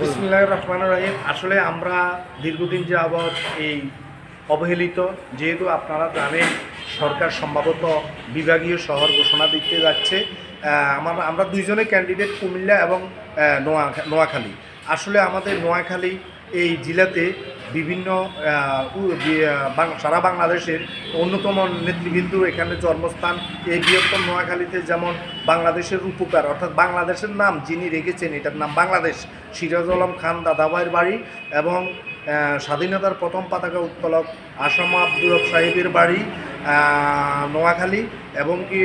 বিসমিল্লাহ রহমান রাহিম। আসলে আমরা দীর্ঘদিন যাবৎ এই অবহেলিত, যেহেতু আপনারা জানেন সরকার সম্ভবত বিভাগীয় শহর ঘোষণা দিতে যাচ্ছে। আমার, আমরা দুইজনে ক্যান্ডিডেট কুমিল্লা এবং নোয়া, নোয়াখালী। আসলে আমাদের নোয়াখালী এই জেলাতে বিভিন্ন সারা বাংলাদেশের অন্যতম নেতৃবৃন্দ এখানে জন্মস্থান এই বৃহত্তম নোয়াখালীতে যেমন বাংলাদেশের উপকার, অর্থাৎ বাংলাদেশের নাম যিনি রেখেছেন, এটার নাম বাংলাদেশ। সিরাজ আলম খান দাদাভাইয়ের বাড়ি এবং স্বাধীনতার প্রথম পতাকা উত্তোলক আসাম আব্দুল সাহেবের বাড়ি নোয়াখালী এবং কি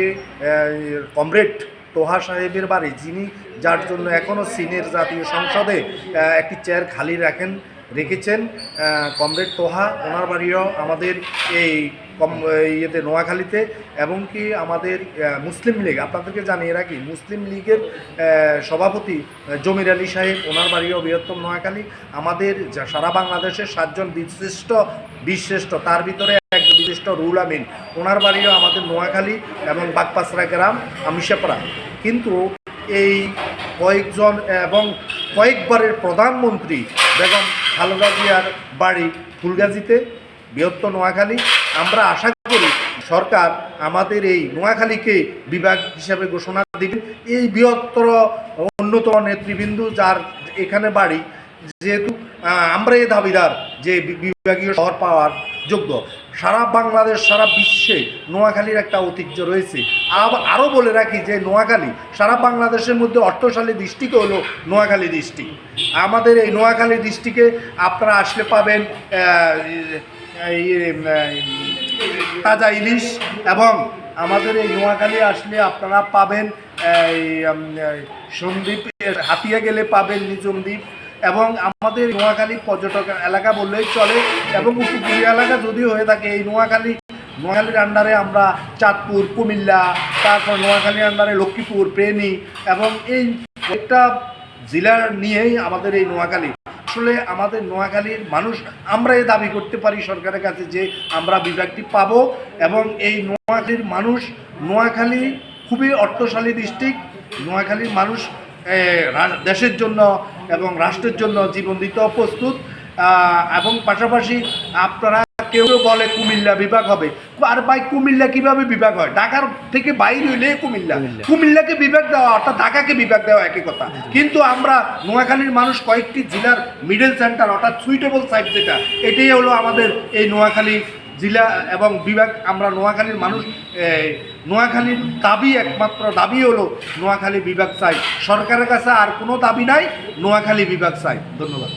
কমরেড তোহা সাহেবের বাড়ি, যিনি যার জন্য এখনও চীনের জাতীয় সংসদে একটি চেয়ার খালি রাখেন। রেখেছেন কমরেড তোহা, ওনার বাড়িও আমাদের এই কম ইয়েতে, নোয়াখালীতে, এবং কি আমাদের মুসলিম লীগ, আপনাদেরকে জানিয়ে রাখি, মুসলিম লীগের সভাপতি জমির আলী সাহেব, ওনার বাড়িও বৃহত্তম নোয়াখালী। আমাদের সারা বাংলাদেশের সাতজন বিশিষ্ট বিশ্রেষ্ঠ তার ভিতরে এক বিশিষ্ট রুল আমিন। ওনার বাড়িও আমাদের নোয়াখালী এবং বাগপাসরা গ্রাম আমিষাপাড়া কিন্তু এই কয়েকজন এবং কয়েকবারের প্রধানমন্ত্রী বেগম খালেদা জিয়ার বাড়ি ফুলগাজিতে, বৃহত্তর নোয়াখালী। আমরা আশা করি সরকার আমাদের এই নোয়াখালীকে বিভাগ হিসাবে ঘোষণা দিবে। এই বৃহত্তর অন্যতম নেতৃবৃন্দ যার এখানে বাড়ি, যেহেতু আমরা এ দাবিদার যে বিভাগীয় শহর পাওয়ার যোগ্য। সারা বাংলাদেশ, সারা বিশ্বে নোয়াখালীর একটা ঐতিহ্য রয়েছে। আরও বলে রাখি যে নোয়াখালী, সারা বাংলাদেশের মধ্যে অর্থশালী ডিস্ট্রিক্ট হলো নোয়াখালী ডিস্ট্রিক্ট আমাদের এই নোয়াখালী ডিস্ট্রিক্টে আপনারা আসলে পাবেন তাজা ইলিশ এবং আমাদের এই নোয়াখালী আসলে আপনারা পাবেন সন্দ্বীপ হাতিয়া গেলে পাবেন নিজম দ্বীপ। এবং আমাদের নোয়াখালী পর্যটক এলাকা বললেই চলে এবং উপকূলীয় এলাকা যদি হয়ে থাকে এই নোয়াখালী নোয়াখালীর আন্ডারে আমরা চাঁদপুর কুমিল্লা তারপর নোয়াখালীর আন্ডারে লক্ষ্মীপুর প্রেনী এবং এই একটা জেলা নিয়েই আমাদের এই নোয়াখালী। আসলে আমাদের নোয়াখালীর মানুষ আমরা এই দাবি করতে পারি সরকারের কাছে যে আমরা বিভাগটি পাবো এবং এই নোয়াখালীর মানুষ নোয়াখালী খুবই অর্থশালী ডিস্ট্রিক্ট নোয়াখালীর মানুষ এ, দেশের জন্য এবং রাষ্ট্রের জন্য জীবন দিতেও প্রস্তুত এবং পাশাপাশি আপনারা কেউ কেউ বলে কুমিল্লা বিভাগ হবে। আর ভাই কুমিল্লা কীভাবে বিভাগ হয়? ঢাকার থেকে বাইরে হইলে কুমিল্লা। কুমিল্লাকে বিভাগ দেওয়া অর্থাৎ ঢাকাকে বিভাগ দেওয়া একই কথা। কিন্তু আমরা নোয়াখালীর মানুষ কয়েকটি জেলার মিডল সেন্টার অর্থাৎ সুইটেবল সাইট যেটা এটাই হলো আমাদের এই নোয়াখালী জেলা এবং বিভাগ, আমরা নোয়াখালীর মানুষ নোয়াখালীর দাবি একমাত্র দাবি হলো নোয়াখালী বিভাগ চাই। সরকারের কাছে আর কোনো দাবি নাই, নোয়াখালী বিভাগ চাই। ধন্যবাদ।